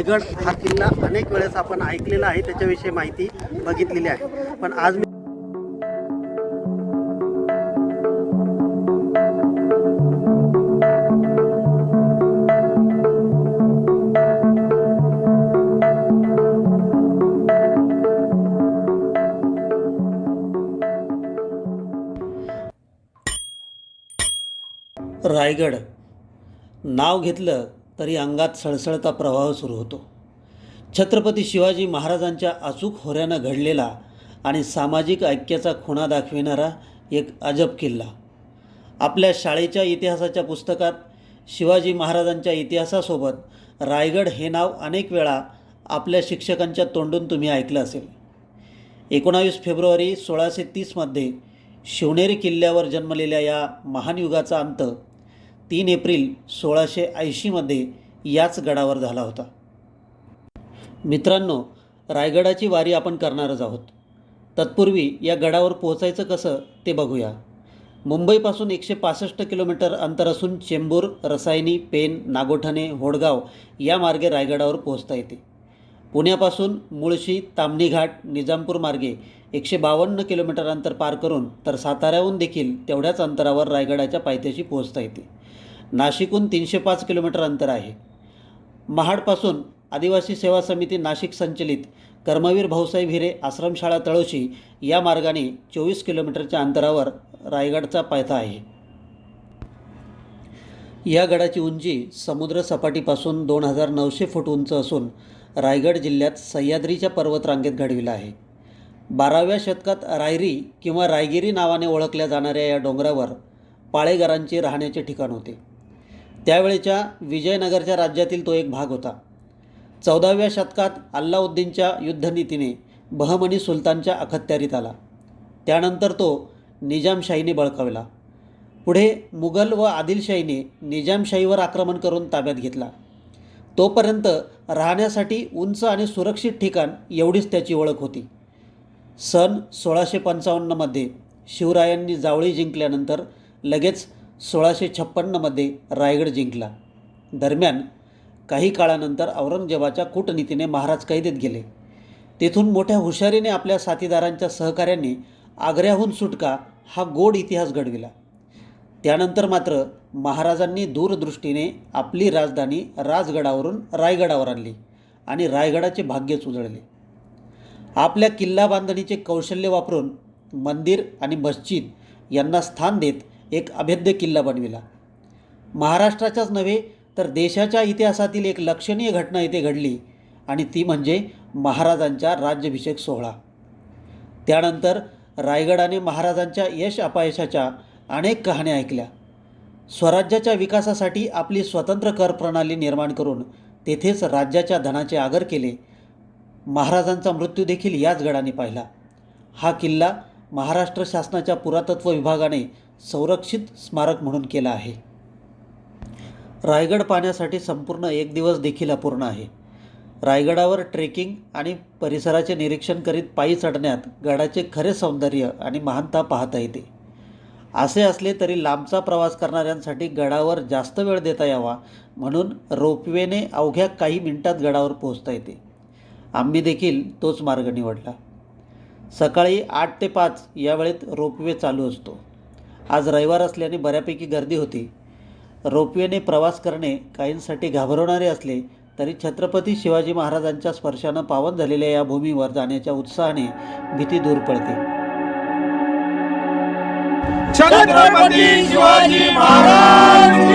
रायगड हा किल्ला अनेक वेळेस आपण ऐकलेला आहे त्याच्याविषयी माहिती बघितलेली आहे. पण आज मी रायगड. नाव घेतलं तरी अंगात सळसळता प्रवाह सुरू होतो. छत्रपती शिवाजी महाराजांच्या अचूक होऱ्यानं घडलेला आणि सामाजिक ऐक्याचा खुणा दाखविणारा एक अजब किल्ला. आपल्या शाळेच्या इतिहासाच्या पुस्तकात शिवाजी महाराजांच्या इतिहासासोबत रायगड हे नाव अनेक वेळा आपल्या शिक्षकांच्या तोंडून तुम्ही ऐकलं असेल. एकोणावीस फेब्रुवारी सोळाशे तीसमध्ये शिवनेरी किल्ल्यावर जन्मलेल्या या महान युगाचा अंत तीन एप्रिल सोळाशे ऐंशीमध्ये याच गडावर झाला होता. मित्रांनो रायगडाची वारी आपण करणारच आहोत. तत्पूर्वी या गडावर पोहोचायचं कसं ते बघूया. मुंबईपासून एकशे पासष्ट किलोमीटर अंतर असून चेंबूर रसायनी पेन नागोठणे होडगाव या मार्गे रायगडावर पोहोचता येते. पुण्यापासून मुळशी तामणी घाट निजामपूर मार्गे एकशे बावन्न किलोमीटर अंतर पार करून तर साताऱ्याहून देखील तेवढ्याच अंतरावर रायगडाच्या पायथ्याशी पोहोचता येते. नाशिकहून तीनशे पाच किलोमीटर अंतर आहे. महाडपासून आदिवासी सेवा समिती नाशिक संचलित कर्मवीर भाऊसाहेब हिरे आश्रमशाळा तळोशी या मार्गाने चोवीस किलोमीटरच्या अंतरावर रायगडचा पायथा आहे. या गडाची उंची समुद्र सपाटीपासून दोन हजार नऊशे फूट उंच असून रायगड जिल्ह्यात सह्याद्रीच्या पर्वतरांगेत घडविला आहे. बाराव्या शतकात रायरी किंवा रायगिरी नावाने ओळखल्या जाणाऱ्या या डोंगरावर पाळेगारांचे राहण्याचे ठिकाण होते. त्यावेळेच्या विजयनगरच्या राज्यातील तो एक भाग होता. चौदाव्या शतकात अल्लाउद्दीनच्या युद्धनीतीने बहमनी सुलतानच्या अखत्यारीत आला. त्यानंतर तो निजामशाहीने बळकावला. पुढे मुघल व आदिलशाहीने निजामशाहीवर आक्रमण करून ताब्यात घेतला. तोपर्यंत राहण्यासाठी उंच आणि सुरक्षित ठिकाण एवढीच त्याची ओळख होती. सन सोळाशे पंचावन्नमध्ये शिवरायांनी जावळी जिंकल्यानंतर लगेच सोळाशे छप्पन्नमध्ये रायगड जिंकला. दरम्यान काही काळानंतर औरंगजेबाच्या कूटनीतीने महाराज कैदेत गेले. तेथून मोठ्या हुशारीने आपल्या साथीदारांच्या सहकार्याने आग्र्याहून सुटका हा गोड इतिहास घडविला. त्यानंतर मात्र महाराजांनी दूरदृष्टीने आपली राजधानी राजगडावरून रायगडावर आणली आणि रायगडाचे भाग्यच उजळले आपल्या किल्ला बांधणीचे कौशल्य वापरून मंदिर आणि मस्जिद यांना स्थान देत एक अभेद्य किल्ला बनविला. महाराष्ट्राच्याच नव्हे तर देशाच्या इतिहासातील एक लक्षणीय घटना इथे घडली आणि ती म्हणजे महाराजांच्या राज्याभिषेक सोहळा. त्यानंतर रायगडाने महाराजांच्या यश अपयशाच्या अनेक कहाण्या ऐकल्या. स्वराज्याच्या विकासासाठी आपली स्वतंत्र कर प्रणाली निर्माण करून तेथेच राज्याच्या धनाचे आगर केले. महाराजांचा मृत्यू देखील याच गडाने पाहिला. हा किल्ला महाराष्ट्र शासनाच्या पुरातत्व विभागाने संरक्षित स्मारक म्हणून केला आहे. रायगड पाहण्यासाठी संपूर्ण एक दिवस देखील अपूर्ण आहे. रायगडावर ट्रेकिंग आणि परिसराचे निरीक्षण करीत पायी चढण्यात गडाचे खरे सौंदर्य आणि महानता पाहता येते. असे असले तरी लांबचा प्रवास करणाऱ्यांसाठी गडावर जास्त वेळ देता यावा म्हणून रोपवेने अवघ्या काही मिनिटात गडावर पोहोचता येते. आम्ही देखील तोच मार्ग निवडला. सकाळी आठ ते पाच या वेळेत रोपवे चालू असतो. आज रविवार असल्याने बऱ्यापैकी गर्दी होती. रोपवेने प्रवास करणे काहींसाठी घाबरवणारे असले तरी छत्रपती शिवाजी महाराजांच्या स्पर्शानं पावन झालेल्या या भूमीवर जाण्याच्या उत्साहाने भीती दूर पडते. छत्रपती शिवाजी महाराज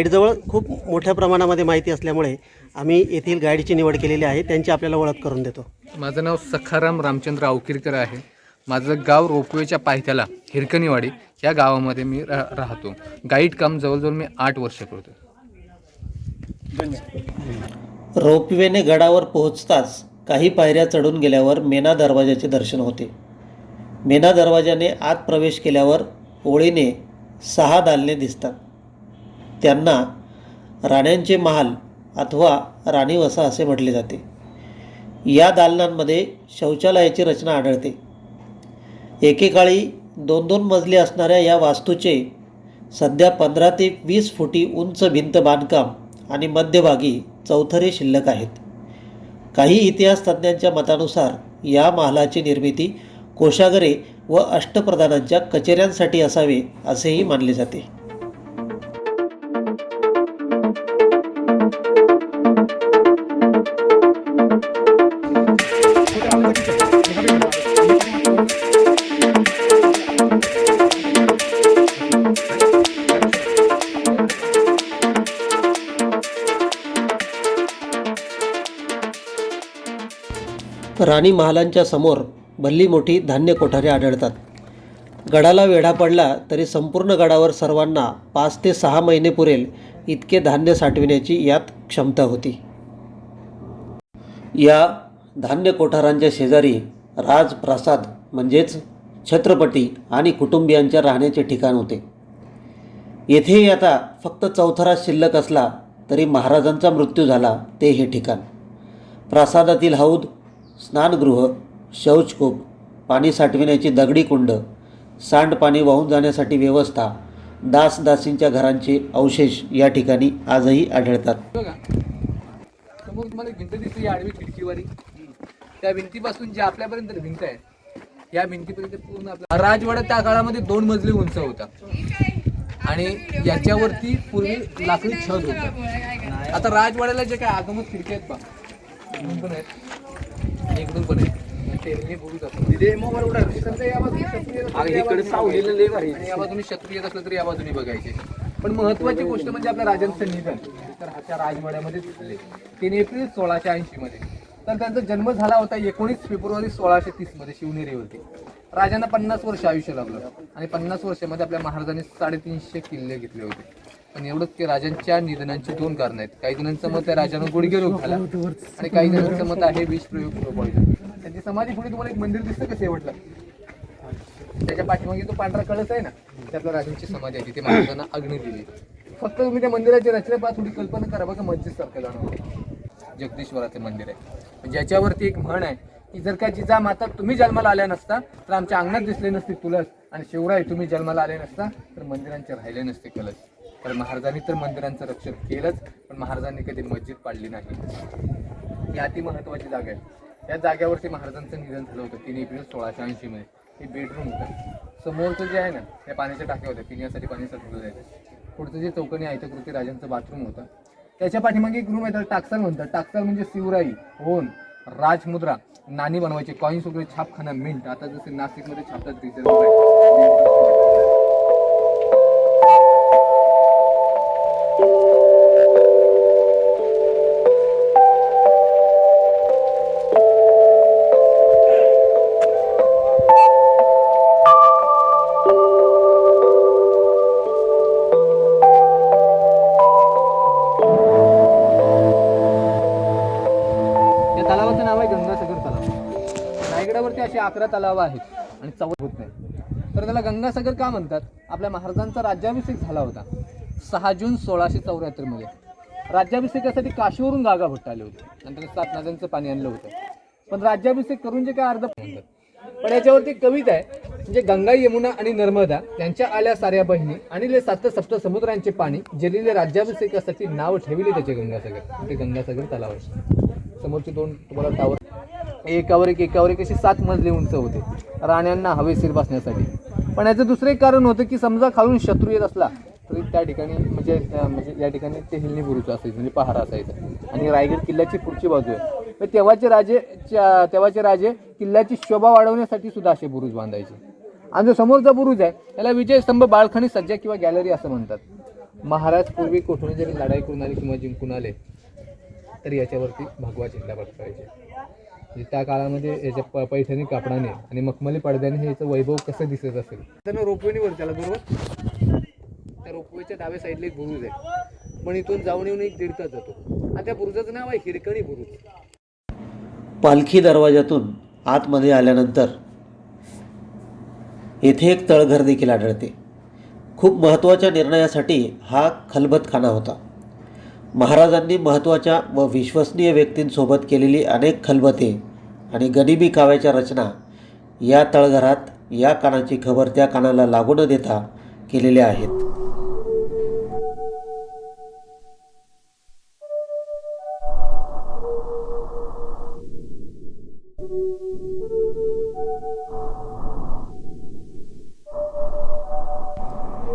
गाईडजवळ खूप मोठ्या प्रमाणामध्ये माहिती असल्यामुळे आम्ही येथील गाईडची निवड केलेली आहे त्यांची आपल्याला ओळख करून देतो. माझं नाव सखाराम रामचंद्र अवकिरकर आहे. माझं गाव रोपवेच्या पायथ्याला हिरकणीवाडी या गावामध्ये मी रा राहतो. गाईड काम जवळजवळ मी आठ वर्ष करतो. रोपवेने गडावर पोहोचताच काही पायऱ्या चढून गेल्यावर मेना दरवाजाचे दर्शन होते. मेना दरवाजाने आत प्रवेश केल्यावर ओळीने सहा दालने दिसतात. त्यांना राण्यांचे महाल अथवा राणीवसा असे म्हटले जाते. या दालनांमध्ये शौचालयाची रचना आढळते. एकेकाळी दोन दोन मजली असणाऱ्या या वास्तूचे सध्या पंधरा ते वीस फुटी उंच भिंत बांधकाम आणि मध्यभागी चौथरे शिल्लक आहेत. काही इतिहास तज्ज्ञांच्या मतानुसार या महालाची निर्मिती कोशागरे व अष्टप्रधानांच्या कचेऱ्यांसाठी असावे असेही मानले जाते. राणी महालांच्या समोर भल्ली मोठी धान्य कोठारे आढळतात. गडाला वेढा पडला तरी संपूर्ण गडावर सर्वांना पाच ते सहा महिने पुरेल इतके धान्य साठविण्याची यात क्षमता होती. या धान्य कोठारांच्या शेजारी राजप्रासाद म्हणजेच छत्रपती आणि कुटुंबियांच्या राहण्याचे ठिकाण होते. येथेही आता फक्त चौथरा शिल्लक असला तरी महाराजांचा मृत्यू झाला ते हे ठिकाण. प्रासादातील हौद स्नानगृह शौचकूप पाणी साठविण्याची दगडी कुंड सांडपाणी वाहून जाण्यासाठी व्यवस्था दासदासींच्या घरांचे अवशेष या ठिकाणी आजही आढळतात. बघा. समोर तुम्हाला भिंत दिसते या आडवी खिडकीवारी. त्या भिंतीपासून जे आपल्यापर्यंत भिंत आहे या भिंतीपर्यंत पूर्ण आपला राजवाडा त्या काळामध्ये दोन मजली उंच होता. आणि याच्यावरती पूर्वी लाकडी छत होतं. आता राजवाड्याला जे काय आगमत खिडकी आहेत बा पण आहेत. इकडून पण आहे. या बाजूने शत्रू येत असलं तर या बाजूने बघायचे. पण महत्वाची गोष्ट म्हणजे आपल्या राजांचं निधन. तर ह्याच्या राजवाड्यामध्ये झाले. तीन एप्रिल सोळाशे ऐंशी मध्ये तर त्यांचा जन्म झाला होता एकोणीस फेब्रुवारी सोळाशे तीसमध्ये शिवनेरीवरती राजांना पन्नास वर्ष आयुष्य लाभलं आणि पन्नास वर्षामध्ये आपल्या महाराजांनी साडेतीनशे किल्ले घेतले होते. पण एवढंच की राजांच्या निधनांची दोन कारण आहेत. काही जणांचं मत आहे राजानं गुडघे रोग झाला आणि काही जणांचं मत आहे विष प्रयोग त्यांची समाधी पुढे तुम्हाला एक मंदिर दिसतं का शेवटला? त्याच्या पाठीमागे तो पांढरा कळस आहे ना त्यातला राजांची समाधी आहे तिथे महाराजांना अग्नी दिली. फक्त तुम्ही त्या मंदिराची रचना पहा थोडी कल्पना करा बघा मस्जिद सारखं जाणवतं जगदीश्वराचं मंदिर आहे. ज्याच्यावरती एक म्हण आहे की जर का जिजा माता तुम्ही जन्माला आल्या नसता तर आमच्या अंगणात दिसले नसते तुलस आणि शिवराय तुम्ही जन्माला आले नसता तर मंदिरांचे राहिले नसते कलश. तर महाराजांनी तर मंदिरांचं रक्षण केलंच पण महाराजांनी कधी मस्जिद पाडली नाही. ही अति महत्त्वाची जागा आहे. या जागेवरती महाराजांचं निधन झालं होतं तीन एप्रिल सोळाशे ऐंशीमध्ये. हे बेडरूम होतं. समोरचं जे आहे ना त्या पाण्याच्या टाक्या होत्या. पिण्यासाठी पाणी साठवलं जायचं. पुढचं जे चौकणी आयतकृती राजांचं बाथरूम होतं. त्याच्या पाठीमागे एक रूम आहे टाकसाल म्हणतात. टाकसाल म्हणजे शिवराई होन राजमुद्रा नाणी बनवायचे. कॉईन्स वगैरे छापखाना मिंट आता जसे नाशिकमध्ये छापतात रिझर्व्ह अकरा तलाव आहेत आणि चौदा होत नाही. तर त्याला गंगासागर का म्हणतात? आपल्या महाराजांचा राज्याभिषेक झाला होता. सहा जून सोळाशे चौऱ्याहत्तरमध्ये. राज्याभिषेकासाठी काशीवरून गागा भट्टाले होते. नंतर सात नद्यांचं पाणी आणलं होतं. पण राज्याभिषेक करून जे काय अर्ध म्हणतात पण याच्यावरती कविता आहे. म्हणजे गंगा यमुना आणि नर्मदा त्यांच्या आल्या साऱ्या बहिणी आणि ले सात सप्त समुद्रांचे पाणी जलिले राज्याभिषेकासाठी नाव ठेविले त्याचे गंगासागर. ते गंगासागर तलाव समोरचे दोन तुम्हाला टावर एकावर एक एकावर एक अशी सात मजली उंच होते. राण्यांना हवेशीर बसण्यासाठी. पण याचं दुसरं एक कारण होतं की समजा खालून शत्रू येत असला तरी त्या ठिकाणी म्हणजे म्हणजे या ठिकाणी ते हिलनी बुरुज म्हणजे असायचं म्हणजे पहारा असायचा. आणि रायगड किल्ल्याची पुढची बाजू आहे. तर तेव्हाचे राजे तेव्हाचे राजे किल्ल्याची शोभा वाढवण्यासाठी सुद्धा असे बुरुज बांधायचे. आणि जो समोरचा बुरुज आहे त्याला विजयस्तंभ बाळखणी सज्जा किंवा गॅलरी असं म्हणतात. महाराज पूर्वी कोठून जरी लढाई करून आले किंवा जिंकून आले तर याच्यावरती भगवा झेंडा फडकावायचे पाहिजे त्या काळामध्ये याच्या प- पैठणी कापडाने आणि मखमली पडद्याने हे याचं वैभव कसं दिसत असेल? त्यानं रोपवेनीवर त्याला बरोबर त्या रोपवेच्या डाव्या साईडला एक बुरुज आहे. पण इथून जाऊन येऊन एक दीड तास जातो. आणि त्या बुरुजाचं नाव आहे हिरकणी बुरुज. पालखी दरवाजातून आतमध्ये आल्यानंतर येथे एक तळघर देखील आढळते. खूप महत्त्वाच्या निर्णयासाठी हा खलबतखाना होता. महाराजांनी महत्त्वाच्या व विश्वसनीय व्यक्तींसोबत केलेली अनेक खलबते आणि गनिमी काव्याच्या रचना या तळघरात या कानाची खबर त्या कानाला लागू न देता केलेल्या आहेत.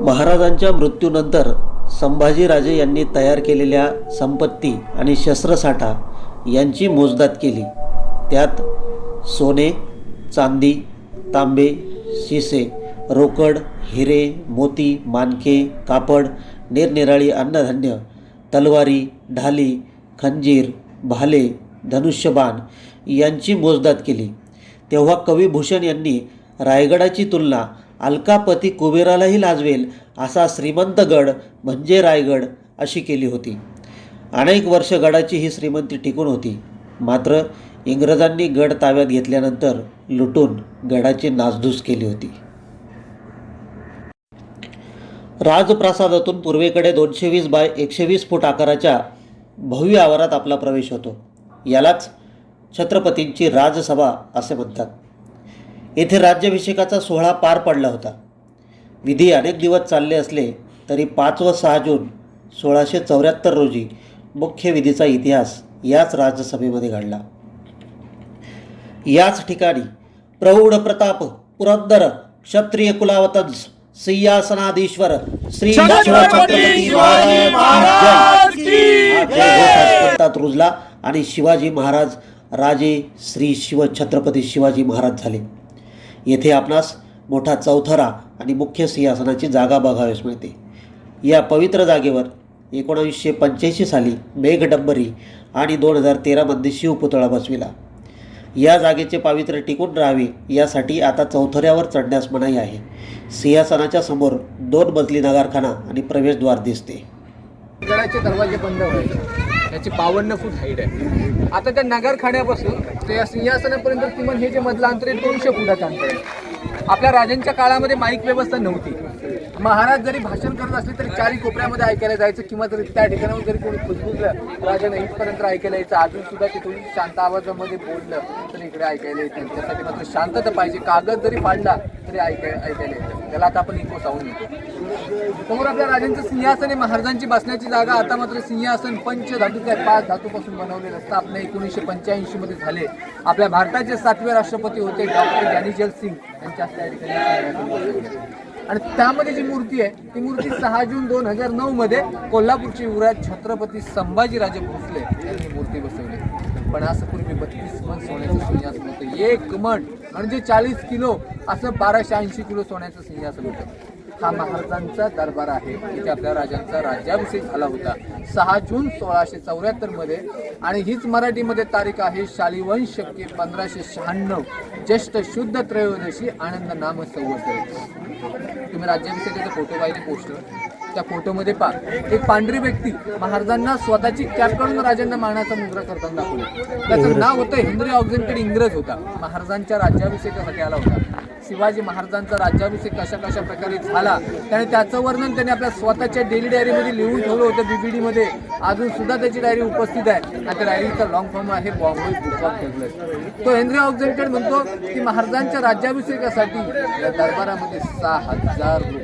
महाराजांच्या मृत्यूनंतर संभाजीराजे यांनी तयार केलेल्या संपत्ती आणि शस्त्रसाठा यांची मोजदाद केली. त्यात सोने चांदी तांबे शिसे रोकड हिरे मोती मानके कापड निरनिराळी अन्नधान्य तलवारी ढाली खंजीर भाले धनुष्यबाण यांची मोजदाद केली. तेव्हा कविभूषण यांनी रायगडाची तुलना अलकापती कुबेरालाही लाजवेल असा श्रीमंत गड म्हणजे रायगड अशी केली होती. अनेक वर्ष गडाची ही श्रीमंती टिकून होती. मात्र इंग्रजांनी गड ताब्यात घेतल्यानंतर लुटून गडाची नासधूस केली होती. राजप्रासादातून पूर्वेकडे दोनशे वीस बाय एकशे वीस फूट आकाराच्या भव्य आवारात आपला प्रवेश होतो. यालाच छत्रपतींची राजसभा असे म्हणतात. येथे राज्याभिषेकाचा सोहळा पार पडला होता. विधी अनेक दिवस चालले असले तरी पाच व सहा जून सोळाशे चौऱ्याहत्तर रोजी मुख्य विधीचा इतिहास याच राजसभेमध्ये घडला. याच ठिकाणी प्रौढ प्रताप पुरंदर क्षत्रिय कुलावतंस सिंहासनाधीश्वर श्री शिवछत्रपती रुजला आणि शिवाजी महाराज राजे श्री शिवछत्रपती शिवाजी महाराज झाले. येथे आपणास मोठा चौथरा आणि मुख्य सिंहासनाची जागा बघावीस मिळते. या पवित्र जागेवर एकोणावीसशे पंच्याऐंशी साली मेघडंबरी आणि दोन हजार तेरामध्ये शिवपुतळा बसविला. या जागेचे पावित्र्य टिकून राहावे यासाठी आता चौथऱ्यावर चढण्यास मनाई आहे. सिंहासनाच्या समोर दोन मजली नगारखाना आणि प्रवेशद्वार दिसते. गडाचे दरवाजे बंद व्हायचे. त्याची बावन्न फूट हाईट आहे. आता त्या नगारखान्यापासून ते या सिंहासनापर्यंत किमान हे जे मधलं अंतर आहे दोनशे फुटाचं अंतर आहे. आपल्या राजांच्या काळामध्ये माईक व्यवस्था नव्हती. महाराज जरी भाषण करत असले तरी चारी कोपऱ्यामध्ये ऐकायला जायचं किंवा जरी त्या ठिकाणावर जरी कोणी खुजबुजलं राजाने इथपर्यंत ऐकायला यायचं अजून सुद्धा तिथून शांत आवाजामध्ये बोललं तर इकडे ऐकायला येतं. त्यासाठी मात्र शांतता पाहिजे. कागद जरी पाडला तरी ऐकाय ऐकायला येतं. त्याला आता आपण इको सावून येतो समोर आपल्या राजांचं सिंहासन आहे. महाराजांची बसण्याची जागा आता मात्र सिंहासन पंच धातूचं आहे. पाच धातूपासून बनवलेलं स्थापना आपल्या एकोणीसशे पंच्याऐंशी मध्ये झाले. आपल्या भारताचे सातवे राष्ट्रपती होते डॉक्टर ज्ञानीजल सिंग. ठिकाणी आणि त्यामध्ये जी मूर्ती आहे ती मूर्ती सहा जून दोन हजार नऊ मध्ये कोल्हापूरचे युवराज छत्रपती संभाजीराजे भोसले यांनी मूर्ती बसवली. पण असं पूर्वी बत्तीस मन सोन्याचं सिंहासन होतं. एक मण म्हणजे चाळीस किलो असं बाराशे ऐंशी किलो सोन्याचं सिंहासन होतं. हा महाराजांचा दरबार आहे. इथे आपल्या राजांचा राज्याभिषेक झाला होता. सहा जून सोळाशे चौऱ्याहत्तरमध्ये आणि हीच मराठीमध्ये तारीख आहे. शालिवंश पंधराशे शहाण्णव. ज्येष्ठ शुद्ध त्रयोदशी आनंद नाम संवत्सर. तुम्ही राज्याभिषेकाचे फोटो पाहिले पोस्टर त्या फोटोमध्ये पहा. एक पांढरी व्यक्ती महाराजांना स्वतःची कॅप काढून राजांना मानाचा मुद्रा करताना दाखवलं. त्याचं नाव होतं हेनरी ऑक्झेंटेड इंग्रज होता. महाराजांच्या राज्याभिषेकासाठी आला होता. शिवाजी महाराजांचा राज्याभिषेक कशा कशा प्रकारे झाला त्याने त्याचं वर्णन त्याने आपल्या स्वतःच्या डेली डायरीमध्ये लिहून ठेवलं होतं बीबीडीमध्ये अजून सुद्धा त्याची डायरी उपस्थित आहे. आणि त्या डायरीचा लॉंग फॉर्म आहे बॉम्बे बुक ऑफ तो हेनरी ऑक्झेंटेड म्हणतो की महाराजांच्या राज्याभिषेकासाठी या दरबारामध्ये सहा हजार लोक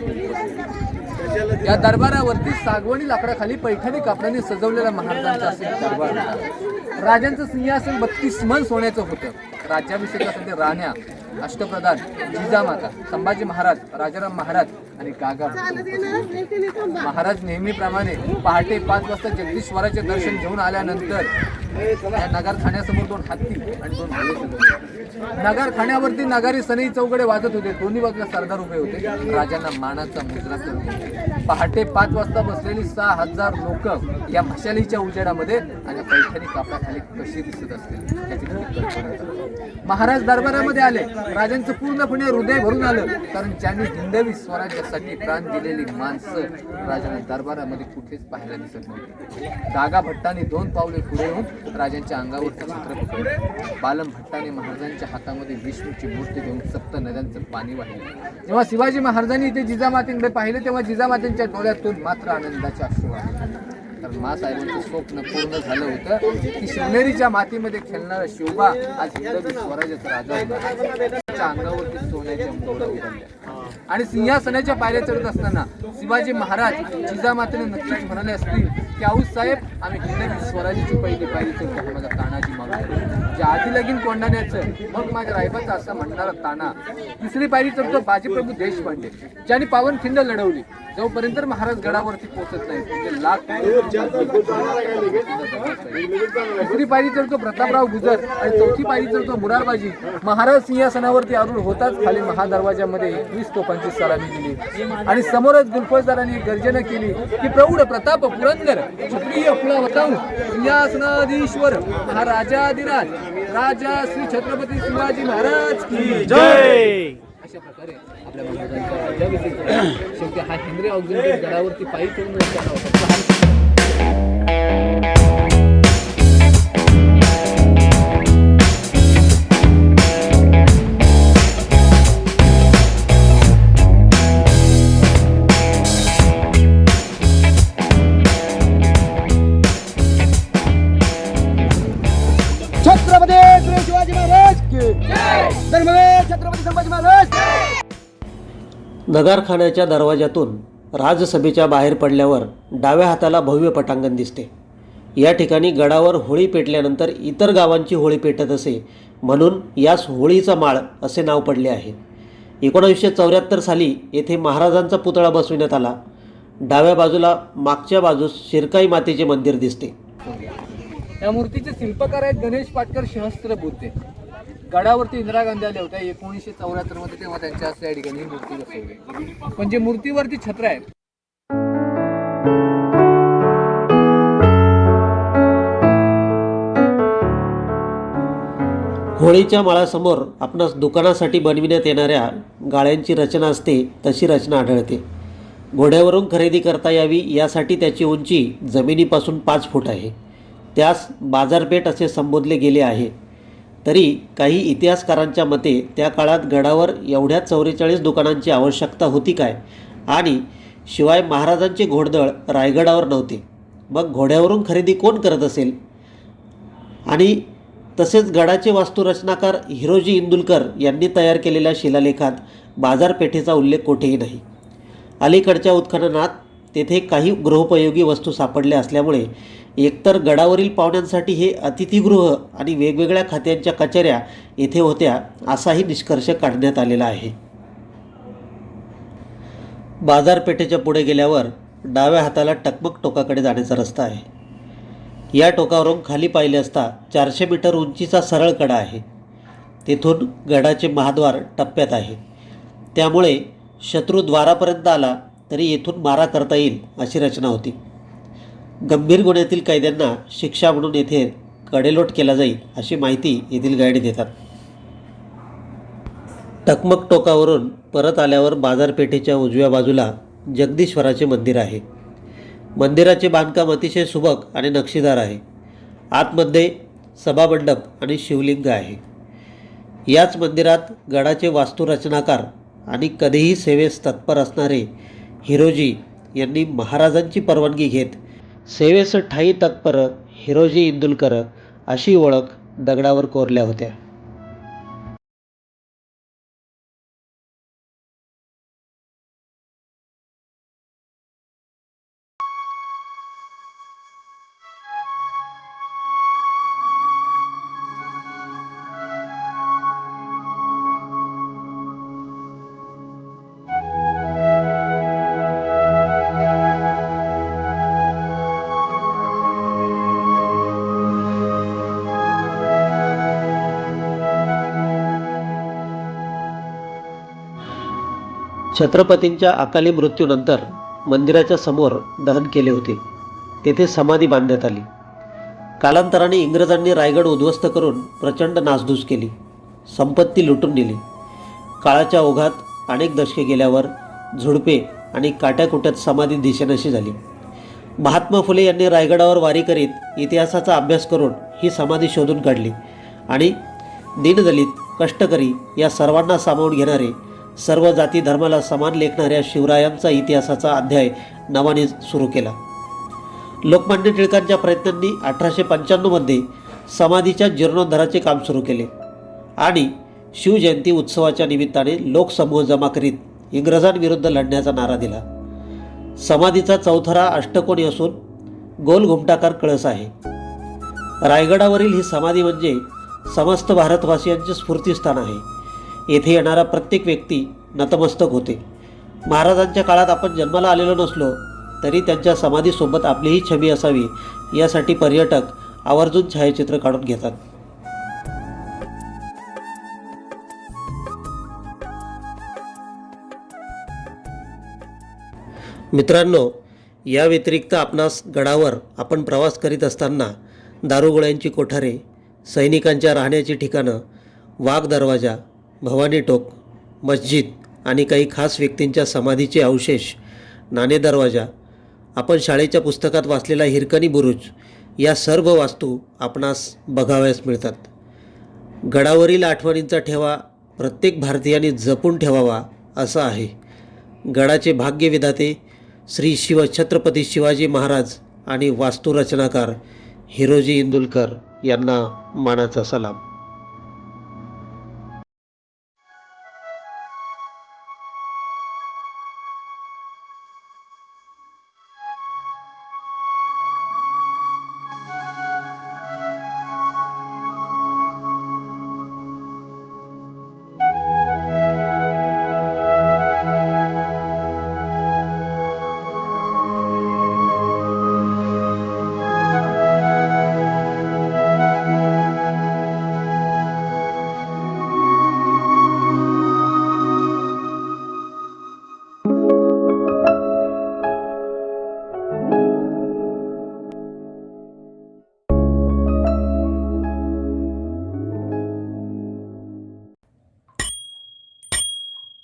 या दरबारावरती सागवणी लाकडाखाली पैठणी कापडाने सजवलेला महाराजांचा असेल दरबार राजांचं सिंहासन बत्तीस मन सोन्याचं होतं. राज्याभिषेकासाठी राण्या अष्टप्रधान जिजामाता संभाजी महाराज राजाराम महाराज आणि गागा महाराज नेहमीप्रमाणे पहाटे पाच वाजता जगदीश्वराचे दर्शन घेऊन आल्यानंतर या नगारखान्यासमोर दोन हत्ती आणि दोन घोडे सजवले नगारखान्यावरती नगारी सनई चौकडे वाजत होते. दोन्ही बाजूला सरदार उभे होते. राजांना मानाचा मुजरा करत पहाटे पाच वाजता बसलेली सहा हजार लोक या मशालीच्या उजेडामध्ये आणि पैठणी कापडाखाली कशी दिसत असतील महाराज दरबारामध्ये आले. राजांचं पूर्णपणे हृदय भरून आलं. कारण ज्यांनी हिंदवी स्वराज्यासाठी प्राण दिलेली माणसं राजांना दरबारामध्ये कुठेच पाहायला दिसत नव्हती. दागा भट्टाने दोन पावले पुढे येऊन राजांच्या अंगावर छत्र पकडले. बालम भट्टाने महाराजांच्या हातामध्ये विष्णूची मूर्ती घेऊन सप्त नद्यांचं पाणी वाहिले. जेव्हा शिवाजी महाराजांनी इथे जिजामातेकडे पाहिले तेव्हा जिजामातेंच्या डोळ्यातून मात्र आनंदाच्या अश्रू आले. मासाहेबांचं स्वप्न पूर्ण झालं होतं. की शिवनेरीच्या मातीमध्ये खेळणारा शिवबा आज हिंदवी स्वराज्याचा राजा होता. अंगावरती सोन्याच्या मोहरा आणि सिंहासनाच्या पायऱ्या चढत असताना शिवाजी महाराज जिजामातेने नक्कीच म्हणाले असतील की आऊस साहेब आम्ही हिंदवी स्वराज्याची पहिली पायरी चढतो. माझा तानाजी मागतो आधी लगीन कोंडाण्याचं मग माझ्या रायबाचा असं म्हणणारा ताना. तिसरी पायरी चढतो बाजीप्रभू देशपांडे ज्यांनी पावनखिंड लढवली. जोपर्यंत महाराज गडावरती पोहोचत नाही म्हणजे लाख पायरी चढतो प्रतापराव गुजर आणि चौथी पायरी चढतो मुरारबाजी. महाराज सिंहासनावरती आरूढ होताच खाली महादरवाजामध्ये एकवीस तोफांची सलामी दिली. आणि समोरच गुलफळदारांनी गर्जना केली की प्रौढ प्रताप पुरंदर क्षत्रिय कुळा वताऊ सिंहासनाधीश्वर महाराजाधिराज. राजा श्री छत्रपती शिवाजी महाराज की जय! अशा प्रकारे आपल्या महाराजांचा राज्याभिषेक झाला. शेवटी हा हिंद्रे ऑक्झिलरी गडावरती पायी होता. छत्रपती श्री शिवाजी महाराज धर्मवीर छत्रपती संभाजी महाराज नगारखान्याच्या दरवाजातून राजसभेच्या बाहेर पडल्यावर डाव्या हाताला भव्य पटांगण दिसते. या ठिकाणी गडावर होळी पेटल्यानंतर इतर गावांची होळी पेटत असे म्हणून यास होळीचा माळ असे नाव पडले आहे. एकोणावीसशे चौऱ्याहत्तर साली येथे महाराजांचा पुतळा बसविण्यात आला. डाव्या बाजूला मागच्या बाजूस शिरकाई मातेचे मंदिर दिसते. या मूर्तीचे शिल्पकार आहेत गणेश पाटकर सहस्त्रबुद्धे. गडावरती इंदिरा गांधी आल्या होत्या एकोणीसशे चौऱ्याहत्तरमध्ये तेव्हा त्यांच्या हस्ते या ठिकाणी मूर्ती बसवली. पण जे मूर्तीवरती छत्र आहे होळीच्या माळासमोर आपणास दुकानासाठी बनविण्यात येणाऱ्या गाळ्यांची रचना असते तशी रचना आढळते. घोड्यावरून खरेदी करता यावी यासाठी त्याची उंची जमिनीपासून पाच फूट आहे. त्यास बाजारपेठ असे संबोधले गेले आहे. तरी काही इतिहासकारांच्या मते त्या काळात गडावर एवढ्या चौवेचाळीस दुकानांची आवश्यकता होती काय? आणि शिवाय महाराजांचे घोडदळ रायगडावर नव्हते. मग घोड्यावरून खरेदी कोण करत असेल? आणि तसेच गडाचे वास्तुरचनाकार हिरोजी इंदुलकर यांनी तयार केलेल्या शिलालेखात बाजारपेठेचा उल्लेख कोठेही नाही. अलीकडच्या उत्खननात तेथे काही गृहोपयोगी वस्तू सापडल्या असल्यामुळे एकतर गडावरील पाहुण्यांसाठी हे अतिथीगृह आणि वेगवेगळ्या खात्यांच्या कचऱ्या येथे होत्या असाही निष्कर्ष काढण्यात आलेला आहे. बाजारपेठेच्या पुढे गेल्यावर डाव्या हाताला टकमक टोकाकडे जाण्याचा रस्ता आहे. या टोकावरून खाली पाहिले असता चारशे मीटर उंचीचा सरळ कडा आहे. तेथून गडाचे महाद्वार टप्प्यात आहे. त्यामुळे शत्रू द्वारापर्यंत आला तरी येथून मारा करता येईल अशी रचना होती. गंभीर गुन्ह्यातील कैद्यांना शिक्षा म्हणून येथे कडेलोट केला जाईल अशी माहिती येथील गाईड देतात. टकमक टोकावरून परत आल्यावर बाजारपेठेच्या उजव्या बाजूला जगदीश्वराचे मंदिर आहे. मंदिराचे बांधकाम अतिशय सुबक आणि नक्षीदार आहे. आतमध्ये सभामंडप आणि शिवलिंग आहे. याच मंदिरात गडाचे वास्तुरचनाकार आणि कधीही सेवेस तत्पर असणारे हिरोजी यांनी महाराजांची परवानगी घेत सेवेस ठायी तत्पर हिरोजी इंदुलकर अशी ओळख दगडावर कोरल्या होत्या. छत्रपतींच्या अकाली मृत्यूनंतर मंदिराच्या समोर दहन केले होते. तेथे समाधी बांधण्यात आली. कालांतराने इंग्रजांनी रायगड उद्ध्वस्त करून प्रचंड नासधूस केली. संपत्ती लुटून नेली. काळाच्या ओघात अनेक दशके गेल्यावर झुडपे आणि काट्याकुट्यात समाधी दिशेनशी झाली. महात्मा फुले यांनी रायगडावर वारी करीत इतिहासाचा अभ्यास करून ही समाधी शोधून काढली आणि दीनदलित कष्टकरी या सर्वांना सामावून घेणारे सर्व जाती धर्माला समान लेखणाऱ्या शिवरायांचा इतिहासाचा अध्याय नवाने सुरू केला. लोकमान्य टिळकांच्या प्रयत्नांनी अठराशे पंच्याण्णवमध्ये समाधीच्या जीर्णोद्धाराचे काम सुरू केले आणि शिवजयंती उत्सवाच्या निमित्ताने लोकसमूह जमा करीत इंग्रजांविरुद्ध लढण्याचा नारा दिला. समाधीचा चौथरा अष्टकोणी असून गोल घुमटाकार कळस आहे. रायगडावरील ही समाधी म्हणजे समस्त भारतवासियांचे स्फूर्तीस्थान आहे. येथे येणारा प्रत्येक व्यक्ती नतमस्तक होते. महाराजांच्या काळात आपण जन्माला आलेलो नसलो तरी त्यांच्या समाधीसोबत आपलीही छबी असावी यासाठी पर्यटक आवर्जून छायाचित्र काढून घेतात. मित्रांनो या व्यतिरिक्त आपणास गडावर आपण प्रवास करीत असताना दारुगोळ्यांची कोठारे सैनिकांच्या राहण्याची ठिकाणं वाघ दरवाजा भवानी टोक मस्जिद आणि काही खास व्यक्तींच्या समाधीचे अवशेष नाणे दरवाजा आपण शाळेच्या पुस्तकात वाचलेला हिरकणी बुरुज या सर्व वास्तू आपणास बघाव्यास मिळतात. गडावरील आठवणींचा ठेवा प्रत्येक भारतीयाने जपून ठेवावा असं आहे. गडाचे भाग्यविधाते श्री शिव छत्रपती शिवाजी महाराज आणि वास्तुरचनाकार हिरोजी इंदुलकर यांना मानाचा सलाम.